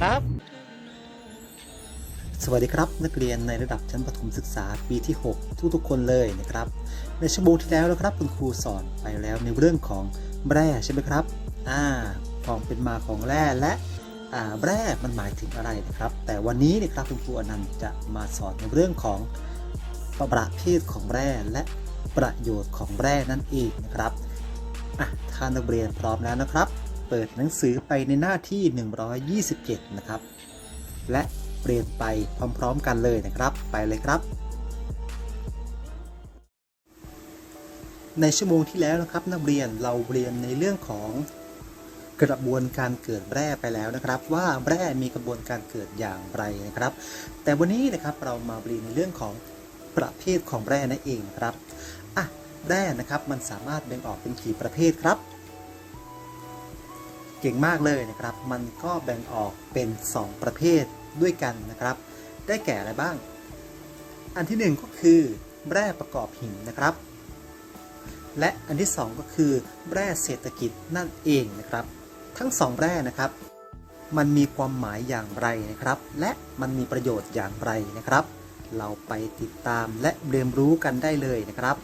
ครับ สวัสดีครับ นักเรียนในระดับชั้นประถมศึกษาปีที่ 6 ทุกๆคนเลยนะครับ ในชั่วโมงที่แล้วนะครับคุณครูสอนไปแล้วในเรื่องของแร่ใช่ไหมครับอ่าความเป็นมาของแร่และอ่าแร่มันหมายถึงอะไรนะครับ แต่วันนี้นะครับคุณครูอนันต์จะมาสอนในเรื่องของประเภทของแร่และประโยชน์ของแร่นั่นเองนะครับอะถ้านักเรียนพร้อมแล้วนะครับ เปิดหนังสือไปในหน้าที่ 127 นะครับ และเปลี่ยนไปพร้อมๆกันเลยนะครับ ไปเลยครับ ในชั่วโมงที่แล้วนะครับ นักเรียนเราเรียนในเรื่องของกระบวนการเกิดแร่ไปแล้วนะครับ ว่าแร่มีกระบวนการเกิดอย่างไรนะครับ แต่วันนี้นะครับเรามาเรียนในเรื่องของประเภทของแร่นั่นเองครับอะแร่นะครับมันสามารถแบ่งออกเป็นกี่ประเภทครับ เก่งมากเลยนะครับ มันก็แบ่งออกเป็น 2 ประเภทด้วยกันนะครับ ได้แก่อะไรบ้าง อันที่ 1 ก็คือแร่ประกอบหินนะครับ และอันที่ 2 ก็คือ แร่เศรษฐกิจนั่นเองนะครับ ทั้ง 2 แร่นะครับ มันมีความหมายอย่างไรนะครับ และมันมีประโยชน์อย่างไรนะครับ เราไปติดตามและเรียนรู้กันได้เลยนะครับ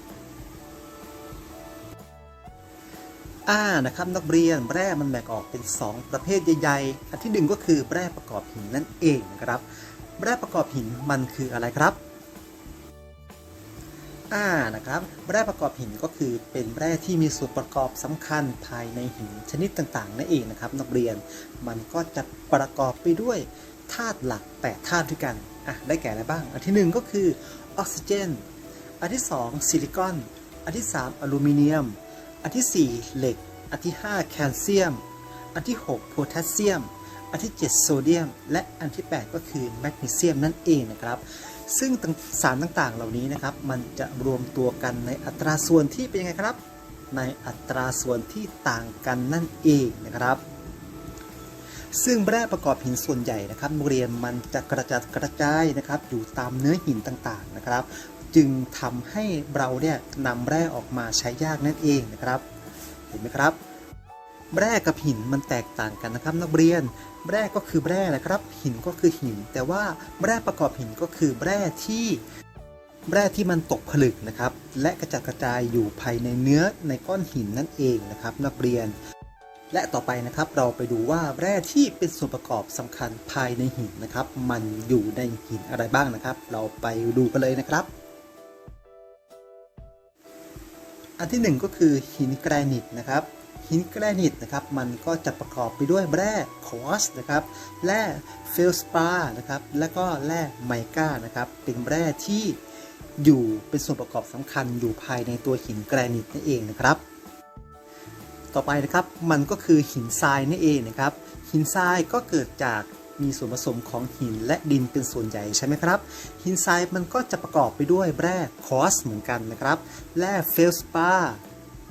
อ่านะครับนักเรียนแร่มันแบ่งออกเป็น 2 ประเภทใหญ่ๆ อันที่หนึ่งก็คือแร่ประกอบหินนั่นเองนะครับ แร่ประกอบหินมันคืออะไรครับอ่านะครับ แร่ประกอบหินก็คือเป็นแร่ที่มีส่วนประกอบสำคัญภายในหินชนิดต่างๆนั่นเองนะครับ นักเรียนมันก็จะประกอบไปด้วยธาตุหลัก8ธาตุด้วยกันอะได้แก่อะไรบ้าง อันที่หนึ่งก็คือออกซิเจน อันที่สองซิลิคอน อันที่สามอลูมิเนียม อันที่ 4 เหล็ก อันที่ 5 แคลเซียม อันที่ 6 โพแทสเซียม อันที่ 7 โซเดียม และอันที่ 8 ก็คือแมกนีเซียมนั่นเองนะครับ ซึ่งสารต่างๆ เหล่านี้นะครับ มันจะรวมตัวกันในอัตราส่วนที่เป็นยังไงครับ ในอัตราส่วนที่ต่างกันนั่นเองนะครับ ซึ่งแร่ประกอบหินส่วนใหญ่นะครับนักเรียนมันจะกระจัดกระจายนะครับอยู่ตามเนื้อหินต่างๆนะครับ จึงทำให้เราเนี่ยนำแร่ออกมาใช้ยากนั่นเองนะครับ เห็นไหมครับ แร่กับหินมันแตกต่างกันนะครับ นักเรียน แร่ก็คือแร่นะครับ หินก็คือหิน แต่ว่าแร่ประกอบหินก็คือแร่ที่แร่ที่มันตกผลึกนะครับ และกระจัดกระจายอยู่ภายในเนื้อในก้อนหินนั่นเองนะครับ นักเรียน และต่อไปนะครับเราไปดูว่าแร่ที่เป็นส่วนประกอบสำคัญภายในหินนะครับ มันอยู่ในหินอะไรบ้างนะครับ เราไปดูกันเลยนะครับ อันที่หนึ่งก็คือหินแกรนิตนะครับหินแกรนิตนะครับมันก็จะประกอบไปด้วยแร่คอสนะครับแร่เฟลสปานะครับและก็แร่ไมกานะครับเป็นแร่ที่อยู่เป็นส่วนประกอบสำคัญอยู่ภายในตัวหินแกรนิตนั่นเองนะครับ ต่อไปนะครับมันก็คือหินทรายนั่นเองนะครับหินทรายก็เกิดจาก มีส่วนผสมของหินและดินเป็นส่วนใหญ่ใช่ไหมครับ หินทรายมันก็จะประกอบไปด้วยแร่คอสเหมือนกันนะครับแร่เฟลสปา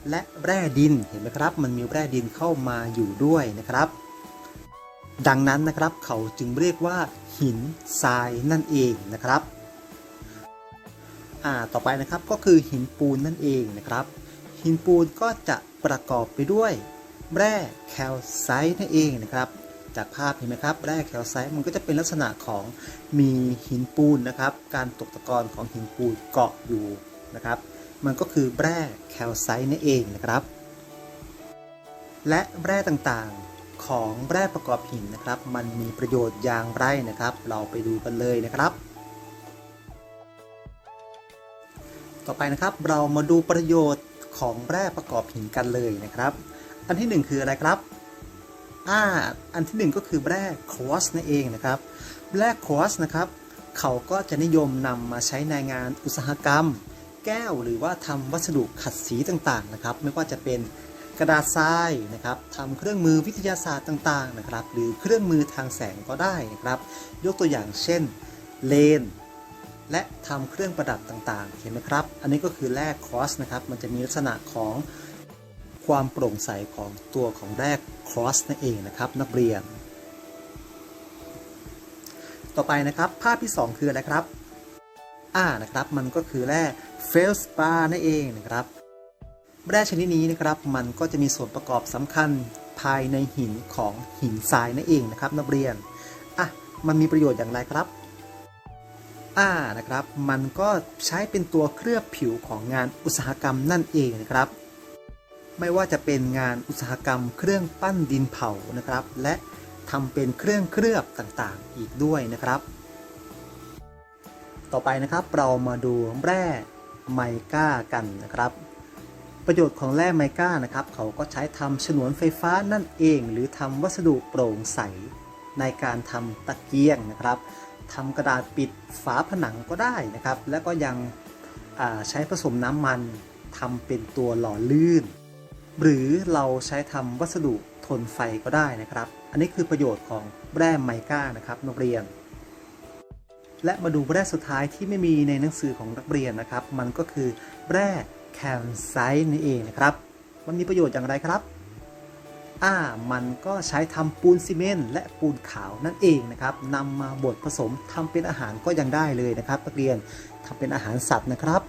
และแร่ดินเห็นไหมครับ มันมีแร่ดินเข้ามาอยู่ด้วยนะครับ ดังนั้นนะครับเขาจึงเรียกว่าหินทรายนั่นเองนะครับ่าต่อไปนะครับก็คือหินปูนนั่นเองนะครับ หินปูนก็จะประกอบไปด้วย แร่แคลไซต์นั่นเองนะครับ จากภาพเห็นไหมครับแร่แคลไซต์มันก็จะเป็นลักษณะของมีหินปูนนะครับ การตกตะกอนของหินปูนเกาะอยู่นะครับ มันก็คือแร่แคลไซต์นั่นเองนะครับ และแร่ต่างๆของแร่ประกอบหินนะครับ มันมีประโยชน์อย่างไรนะครับ เราไปดูกันเลยนะครับต่อไปนะครับเรามาดูประโยชน์ของแร่ประกอบหินกันเลยนะครับ อันที่หนึ่งคืออะไรครับ อ่าอันที่หนึ่งก็คือแร่คอสนั่นเองนะครับแร่คอสนะครับเขาก็จะนิยมนำมาใช้ในงานอุตสาหกรรม แก้วหรือว่าทำวัสดุขัดสีต่างๆนะครับ ไม่ว่าจะเป็นกระดาษทรายนะครับทำเครื่องมือวิทยาศาสตร์ต่างๆนะครับ หรือเครื่องมือทางแสงก็ได้นะครับ ยกตัวอย่างเช่นเลน และทำเครื่องประดับต่างๆ เห็นไหมครับ อันนี้ก็คือแร่คอสนะครับ มันจะมีลักษณะของความโปร่งใสของตัวของแร่ คอสนั่นเองนะครับนักเรียน ต่อไปนะครับภาพที่ 2 คืออะไรครับอ่านะครับมันก็คือแร่เฟลสปานั่นเองนะครับแร่ชนิดนี้นะครับมันก็จะมีส่วนประกอบสำคัญภายในหินของหินทรายนั่นเองนะครับนักเรียนอะมันมีประโยชน์อย่างไรครับอ่านะครับ มันก็ใช้เป็นตัวเคลือบผิวของงานอุตสาหกรรมนั่นเองนะครับ ไม่ว่าจะเป็นงานอุตสาหกรรม เครื่องปั้นดินเผานะครับ และทำเป็นเครื่องเคลือบต่างๆ อีกด้วยนะครับ ต่อไปนะครับเรามาดูแร่ไมก้ากันนะครับ ประโยชน์ของแร่ไมก้านะครับเขาก็ใช้ทำฉนวนไฟฟ้านั่นเอง หรือทำวัสดุโปร่งใสในการทำตะเกียงนะครับทำกระดาษปิดฝาผนังก็ได้นะครับ และก็ยังใช้ผสมน้ำมันทำเป็นตัวหล่อลื่น หรือเราใช้ทำวัสดุทนไฟก็ได้นะครับ อันนี้คือประโยชน์ของแร่ไมก้านะครับนักเรียน และมาดูแร่สุดท้ายที่ไม่มีในหนังสือของนักเรียนนะครับ มันก็คือแร่แคลไซต์นี่เองนะครับ มันมีประโยชน์อย่างไรครับอ่ามันก็ใช้ทำปูนซีเมนต์และปูนขาวนั่นเองนะครับนำมาบดผสมทำเป็นอาหารก็ยังได้เลยนะครับนักเรียนทำเป็นอาหารสัตว์นะครับ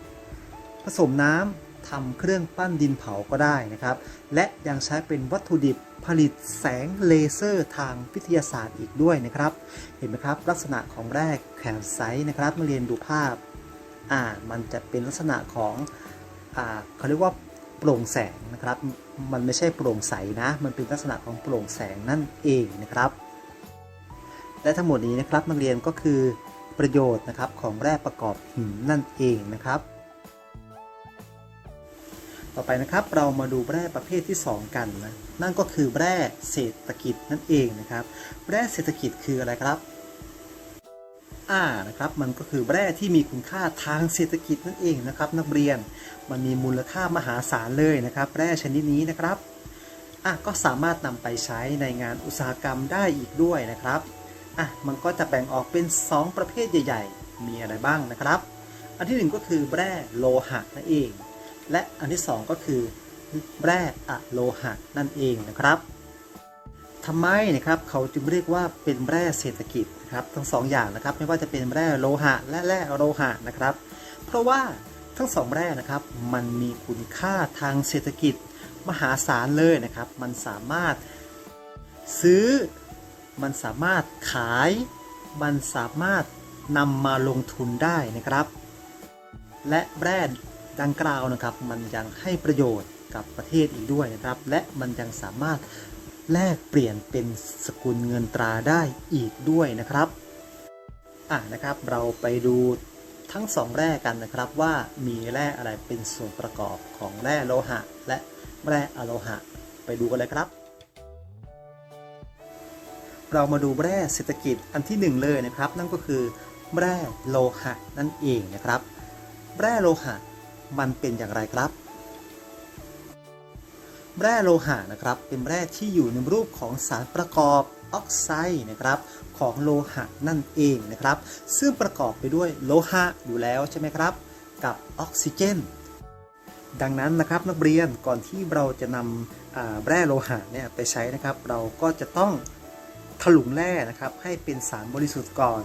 ผสมน้ำ ทำเครื่องปั้นดินเผาก็ได้นะครับ และยังใช้เป็นวัตถุดิบผลิตแสงเลเซอร์ทางวิทยาศาสตร์อีกด้วยนะครับ เห็นไหมครับ ลักษณะของแร่แคลไซต์นะครับมาเรียนดูภาพอ่ามันจะเป็นลักษณะของอ่าเขาเรียกว่าโปร่งแสงนะครับ มันไม่ใช่โปร่งใสนะ มันเป็นลักษณะของโปร่งแสงนั่นเองนะครับ และทั้งหมดนี้นะครับนักเรียนก็คือประโยชน์นะครับของแร่ประกอบหินนั่นเองนะครับ ต่อไปนะครับเรามาดูแร่ประเภทที่ 2 กันนะนั่นก็คือแร่เศรษฐกิจนั่นเองนะครับแร่เศรษฐกิจคืออะไรครับอ่านะครับมันก็คือแร่ที่มีคุณค่าทางเศรษฐกิจนั่นเองนะครับ นักเรียนมันมีมูลค่ามหาศาลเลยนะครับแร่ชนิดนี้นะครับอะก็สามารถนำไปใช้ในงานอุตสาหกรรมได้อีกด้วยนะครับอะมันก็จะแบ่งออกเป็น 2 ประเภทใหญ่ ๆ มีอะไรบ้างนะครับ อันที่หนึ่งก็คือแร่โลหะนั่นเอง และอันที่สองก็คือแร่อะโลหะนั่นเองนะครับทำไมนะครับเขาจึงเรียกว่าเป็นแร่เศรษฐกิจนะครับทั้งสองอย่างนะครับ ไม่ว่าจะเป็นแร่โลหะ และแร่โลหะนะครับ เพราะว่าทั้งสองแร่นะครับมันมีคุณค่าทางเศรษฐกิจมหาศาลเลยนะครับ มันสามารถซื้อมันสามารถขาย มันสามารถนำมาลงทุนได้นะครับ และแรน ดังกล่าวนะครับ มันยังให้ประโยชน์กับประเทศอีกด้วยนะครับ และมันยังสามารถแลกเปลี่ยนเป็นสกุลเงินตราได้อีกด้วยนะครับอะนะครับเราไปดูทั้งสองแร่กันนะครับว่ามีแร่อะไรเป็นส่วนประกอบของแร่โลหะ และแร่อะโลหะ ไปดูกันเลยครับ เรามาดูแร่เศรษฐกิจอันที่หนึ่งเลยนะครับ นั่นก็คือแร่โลหะนั่นเองนะครับ แร่โลหะ มันเป็นอย่างไรครับ แร่โลหะนะครับ เป็นแร่ที่อยู่ในรูปของสารประกอบออกไซด์นะครับของโลหะนั่นเองนะครับ ซึ่งประกอบไปด้วยโลหะอยู่แล้วใช่ไหมครับ กับออกซิเจน ดังนั้นนะครับนักเรียนก่อนที่เราจะนำแร่โลหะเนี่ยไปใช้นะครับ เราก็จะต้องถลุงแร่นะครับให้เป็นสารบริสุทธิ์ก่อน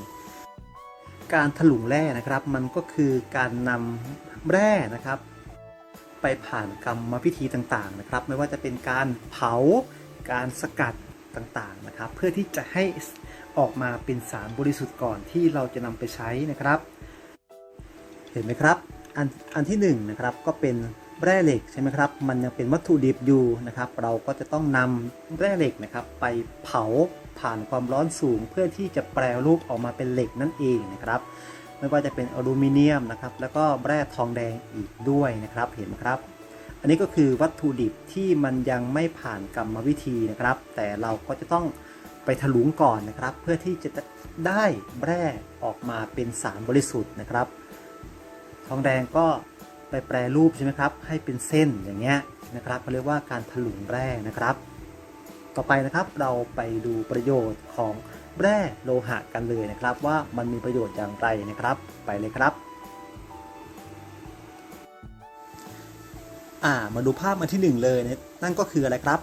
การถลุงแร่นะครับ มันก็คือการนำ แร่นะครับ ไปผ่านกรรมวิธีต่างๆนะครับ ไม่ว่าจะเป็นการเผาการสกัดต่างๆนะครับ เพื่อที่จะให้ออกมาเป็นสารบริสุทธิ์ก่อนที่เราจะนำไปใช้นะครับ เห็นไหมครับอันอันที่หนึ่งนะครับก็เป็นแร่เหล็กใช่ไหมครับ มันยังเป็นวัตถุดิบอยู่นะครับ เราก็จะต้องนำแร่เหล็กนะครับ ไปเผาผ่านความร้อนสูง เพื่อที่จะแปรรูปออกมาเป็นเหล็กนั่นเองนะครับ ไม่ว่าจะเป็นอลูมิเนียมนะครับแล้วก็แร่ทองแดงอีกด้วยนะครับเห็นไหมครับ อันนี้ก็คือวัตถุดิบที่มันยังไม่ผ่านกรรมวิธีนะครับ แต่เราก็จะต้องไปถลุงก่อนนะครับ เพื่อที่จะได้แร่ออกมาเป็นสารบริสุทธิ์นะครับ ทองแดงก็ไปแปรรูปใช่ไหมครับให้เป็นเส้นอย่างเงี้ยนะครับเขาเรียกว่าการถลุงแร่นะครับ ต่อไปนะครับเราไปดูประโยชน์ของ แร่โลหะกันเลยนะครับ ว่ามันมีประโยชน์อย่างไรนะครับ ไปเลยครับอ่ามาดูภาพมาที่หนึ่งเลยนะนั่นก็คืออะไรครับ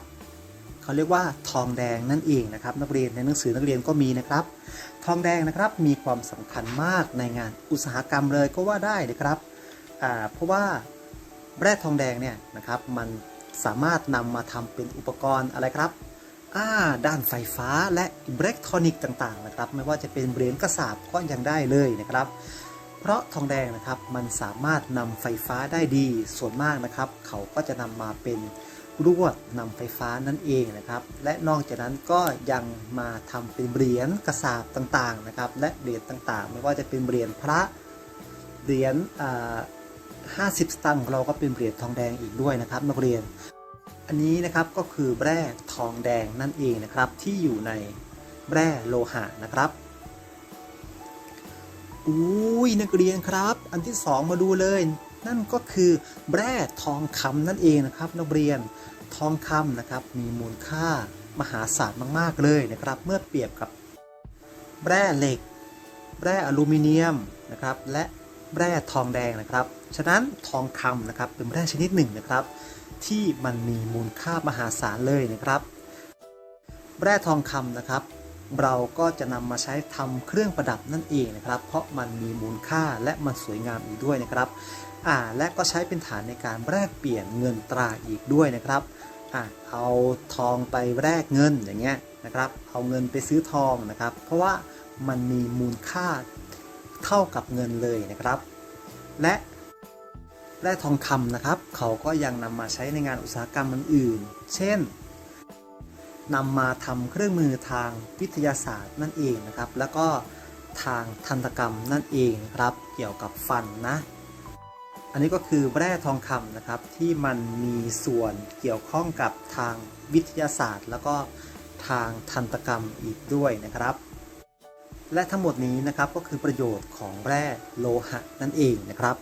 เขาเรียกว่าทองแดงนั่นเองนะครับ นักเรียนในหนังสือนักเรียนก็มีนะครับ ทองแดงนะครับมีความสำคัญมากในงานอุตสาหกรรมเลยก็ว่าได้นะครับอ่าเพราะว่าแร่ทองแดงเนี่ยนะครับมันสามารถนำมาทำเป็นอุปกรณ์อะไรครับ ด้านไฟฟ้าและอิเล็กทรอนิกส์ต่างๆนะครับ ไม่ว่าจะเป็นเหรียญกระสาบก็ยังได้เลยนะครับ เพราะทองแดงนะครับมันสามารถนำไฟฟ้าได้ดีส่วนมากนะครับ เขาก็จะนำมาเป็นรวดนำไฟฟ้านั่นเองนะครับ และนอกจากนั้นก็ยังมาทำเป็นเหรียญกระสาบต่างๆนะครับ และเหรียญต่างๆ ไม่ว่าจะเป็นเหรียญพระเหรียญอ่า50 สตางค์ของเราก็เป็นเหรียญทองแดงอีกด้วยนะครับนักเรียน อันนี้นะครับก็คือแร่ทองแดงนั่นเองนะครับที่อยู่ในแร่โลหะนะครับอุ้ยนักเรียนครับ อันที่สองมาดูเลย นั่นก็คือแร่ทองคำนั่นเองนะครับ นักเรียนทองคำนะครับมีมูลค่ามหาศาลมาก ๆ เลยนะครับ เมื่อเปรียบกับแร่เหล็ก แร่อลูมิเนียมนะครับและแร่ทองแดงนะครับ ฉะนั้นทองคำนะครับเป็นแร่ชนิดหนึ่งนะครับ ที่มันมีมูลค่ามหาศาลเลยนะครับ แร่ทองคำนะครับ เราก็จะนำมาใช้ทำเครื่องประดับนั่นเองนะครับ เพราะมันมีมูลค่าและมันสวยงามอีกด้วยนะครับอ่าและก็ใช้เป็นฐานในการแลกเปลี่ยนเงินตราอีกด้วยนะครับอ่าเอาทองไปแลกเงินอย่างเงี้ยนะครับ เอาเงินไปซื้อทองนะครับ เพราะว่ามันมีมูลค่าเท่ากับเงินเลยนะครับ และ แร่ทองคำนะครับ เขาก็ยังนำมาใช้ในงานอุตสาหกรรมอื่นๆ เช่นนำมาทำเครื่องมือทางวิทยาศาสตร์นั่นเองนะครับ แล้วก็ทางทันตกรรมนั่นเองครับ เกี่ยวกับฟันนะ อันนี้ก็คือแร่ทองคำนะครับที่มันมีส่วนเกี่ยวข้องกับทางวิทยาศาสตร์ แล้วก็ทางทันตกรรมอีกด้วยนะครับ และทั้งหมดนี้นะครับก็คือประโยชน์ของแร่โลหะนั่นเองนะครับ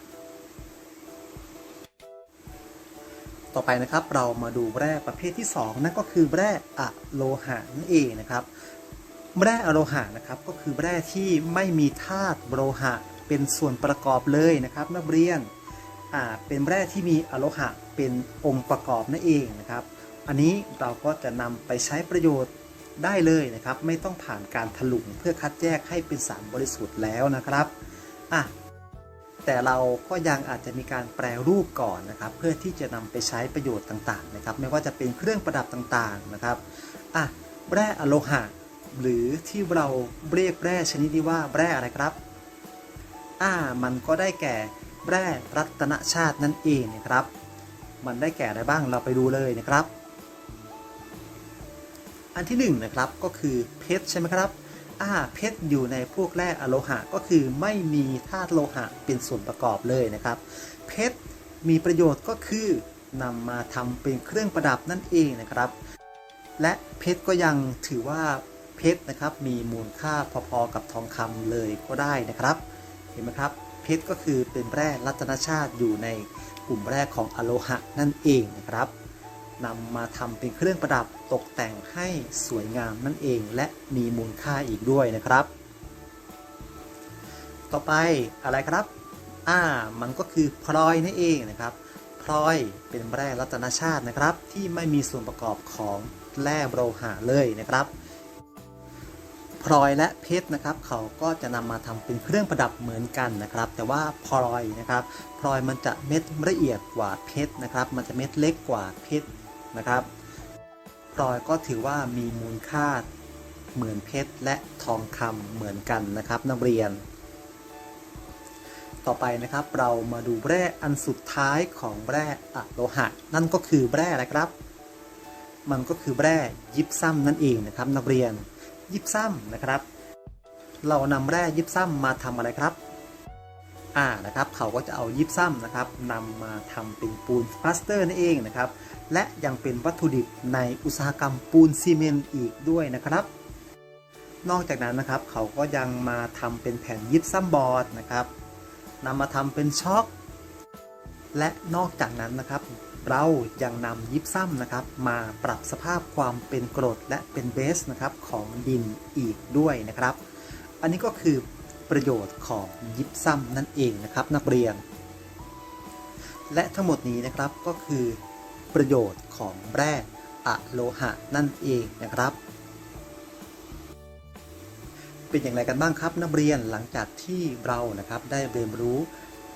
ต่อไปนะครับ เรามาดูแร่ประเภทที่ 2 นั่นก็คือแร่อะโลหะนั่นเองนะครับ แร่อะโลหะนะครับก็คือแร่ที่ไม่มีธาตุโลหะเป็นส่วนประกอบเลยนะครับนักเรียนอ่าเป็นแร่ที่มีอะโลหะเป็นองค์ประกอบนั่นเองนะครับ อันนี้เราก็จะนำไปใช้ประโยชน์ได้เลยนะครับ ไม่ต้องผ่านการถลุงเพื่อคัดแยกให้เป็นสารบริสุทธิ์แล้วนะครับอะ แต่เราก็ยังอาจจะมีการแปรรูปก่อนนะครับ เพื่อที่จะนำไปใช้ประโยชน์ต่างๆนะครับ ไม่ว่าจะเป็นเครื่องประดับต่างๆนะครับอะแร่อะโลหะ หรือที่เราเรียกแร่ชนิดนี้ว่าแร่อะไรครับอ่ามันก็ได้แก่แร่รัตนชาตินั่นเองนะครับ มันได้แก่อะไรบ้างเราไปดูเลยนะครับ อันที่หนึ่งนะครับก็คือเพชรใช่ไหมครับ อ่าเพชรอยู่ในพวกแร่อโลหะก็คือไม่มีธาตุโลหะเป็นส่วนประกอบเลยนะครับ เพชรมีประโยชน์ก็คือนำมาทำเป็นเครื่องประดับนั่นเองนะครับ และเพชรก็ยังถือว่าเพชรนะครับมีมูลค่าพอๆกับทองคำเลยก็ได้นะครับ เห็นไหมครับ เพชรก็คือเป็นแร่รัตนชาติอยู่ในกลุ่มแร่ของอโลหะนั่นเองนะครับ นำมาทำเป็นเครื่องประดับตกแต่งให้สวยงามนั่นเองและมีมูลค่าอีกด้วยนะครับ ต่อไปอะไรครับ อ่า มันก็คือพลอยนั่นเองนะครับ พลอยเป็นแร่รัตนชาตินะครับ ที่ไม่มีส่วนประกอบของแร่โลหะเลยนะครับพลอยและเพชรนะครับเขาก็จะนำมาทำเป็นเครื่องประดับเหมือนกันนะครับ แต่ว่าพลอยนะครับพลอยมันจะเม็ดละเอียดกว่าเพชรนะครับ มันจะเม็ดเล็กกว่าเพชร นะครับพลอยก็ถือว่ามีมูลค่าเหมือนเพชรและทองคำเหมือนกันนะครับ นักเรียน ต่อไปนะครับเรามาดูแร่อันสุดท้ายของแร่อะโลหะ นั่นก็คือแร่อะไรครับ มันก็คือแร่ยิปซัมนั่นเองนะครับนักเรียนยิปซัมนะครับ เรานำแร่ยิปซัมมาทำอะไรครับอ่านะครับเขาก็จะเอายิปซัมนะครับนำมาทำเป็นปูนพลาสเตอร์นั่นเองนะครับ และยังเป็นวัตถุดิบในอุตสาหกรรมปูนซีเมนต์อีกด้วยนะครับ นอกจากนั้นนะครับเขาก็ยังมาทำเป็นแผ่นยิปซัมบอร์ดนะครับนำมาทำเป็นช็อคและนอกจากนั้นนะครับ เรายังนำยิปซัมนะครับ มาปรับสภาพความเป็นกรดและเป็นเบสนะครับของดินอีกด้วยนะครับ อันนี้ก็คือประโยชน์ของยิปซัมนั่นเองนะครับนักเรียน และทั้งหมดนี้นะครับก็คือ ประโยชน์ของแร่อะโลหะนั่นเองนะครับ เป็นอย่างไรกันบ้างครับนักเรียนหลังจากที่เรานะครับได้เรียนรู้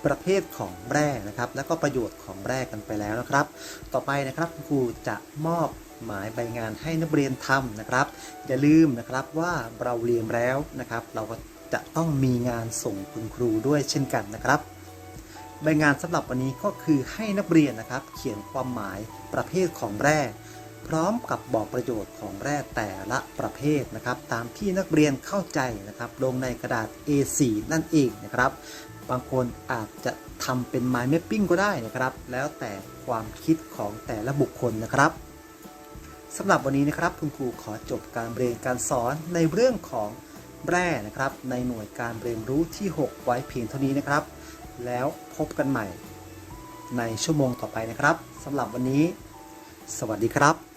ประเภทของแร่นะครับ และก็ประโยชน์ของแร่กันไปแล้วนะครับ ต่อไปนะครับคุณครูจะมอบหมายใบงานให้นักเรียนทำนะครับ อย่าลืมนะครับว่าเราเรียนแล้วนะครับ เราก็จะต้องมีงานส่งคุณครูด้วยเช่นกันนะครับ ใบงานสำหรับวันนี้ก็คือให้นักเรียนนะครับ เขียนความหมายประเภทของแร่พร้อมกับบอกประโยชน์ของแร่แต่ละประเภทนะครับ ตามที่นักเรียนเข้าใจนะครับ ลงในกระดาษ A4 นั่นเองนะครับ บางคนอาจจะทำเป็น mind mapping ก็ได้นะครับ แล้วแต่ความคิดของแต่ละบุคคลนะครับสำหรับวันนี้นะครับคุณครูขอจบการเรียนการสอนในเรื่องของแร่นะครับ ในหน่วยการเรียนรู้ที่ 6 ไว้เพียงเท่านี้นะครับ แล้วพบกันใหม่ในชั่วโมงต่อไปนะครับสำหรับวันนี้ สวัสดีครับ